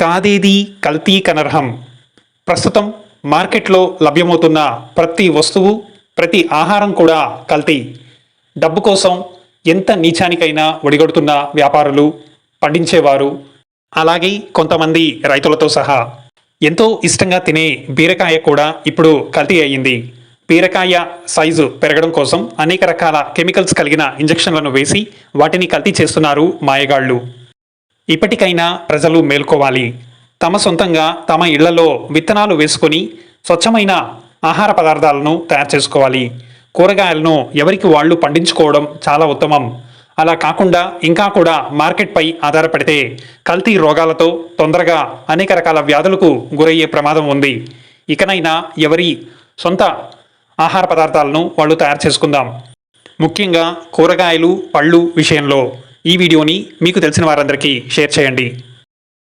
కాదేది కల్తీ కనర్హం ప్రస్తుతం మార్కెట్లో లభ్యమవుతున్న ప్రతి వస్తువు ప్రతి ఆహారం కూడా కల్తీ. డబ్బు కోసం ఎంత నీచానికైనా ఒడిగొడుతున్న వ్యాపారులు పండించేవారు అలాగే కొంతమంది రైతులతో సహా. ఎంతో ఇష్టంగా తినే బీరకాయ కూడా ఇప్పుడు కల్తీ అయ్యింది. బీరకాయ సైజు పెరగడం కోసం అనేక రకాల కెమికల్స్ కలిగిన ఇంజెక్షన్లను వేసి వాటిని కల్తీ చేస్తున్నారు మాయగాళ్ళు. ఇప్పటికైనా ప్రజలు మేల్కోవాలి. తమ సొంతంగా తమ ఇళ్ళలో విత్తనాలు వేసుకొని స్వచ్ఛమైన ఆహార పదార్థాలను తయారు చేసుకోవాలి. కూరగాయలను ఎవరికి వాళ్ళు పండించుకోవడం చాలా ఉత్తమం. అలా కాకుండా ఇంకా కూడా మార్కెట్పై ఆధారపడితే కల్తీ రోగాలతో తొందరగా అనేక రకాల వ్యాధులకు గురయ్యే ప్రమాదం ఉంది. ఇకనైనా ఎవరి సొంత ఆహార పదార్థాలను వాళ్ళు తయారు చేసుకుందాం. ముఖ్యంగా కూరగాయలు పళ్ళు విషయంలో ఈ వీడియోని మీకు తెలిసిన వారందరికీ షేర్ చేయండి.